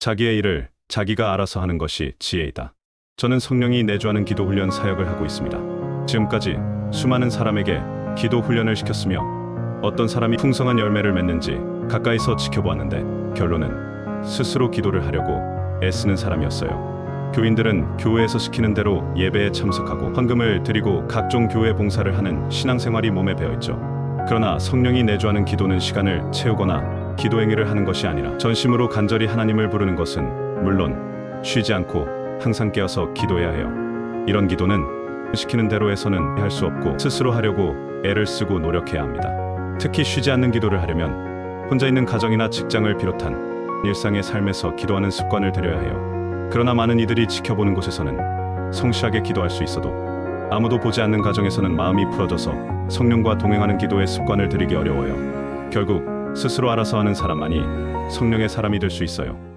자기의 일을 자기가 알아서 하는 것이 지혜이다. 저는 성령이 내주하는 기도 훈련 사역을 하고 있습니다. 지금까지 수많은 사람에게 기도 훈련을 시켰으며 어떤 사람이 풍성한 열매를 맺는지 가까이서 지켜보았는데 결론은 스스로 기도를 하려고 애쓰는 사람이었어요. 교인들은 교회에서 시키는 대로 예배에 참석하고 헌금을 드리고 각종 교회 봉사를 하는 신앙생활이 몸에 배어 있죠. 그러나 성령이 내주하는 기도는 시간을 채우거나 기도 행위를 하는 것이 아니라 전심으로 간절히 하나님을 부르는 것은 물론 쉬지 않고 항상 깨어서 기도해야 해요. 이런 기도는 시키는 대로 해서는 할 수 없고 스스로 하려고 애를 쓰고 노력해야 합니다. 특히 쉬지 않는 기도를 하려면 혼자 있는 가정이나 직장을 비롯한 일상의 삶에서 기도하는 습관을 들여야 해요. 그러나 많은 이들이 지켜보는 곳에서는 성실하게 기도할 수 있어도 아무도 보지 않는 가정에서는 마음이 풀어져서 성령과 동행하는 기도의 습관을 들이기 어려워요. 결국 스스로 알아서 하는 사람만이 성령의 사람이 될 수 있어요.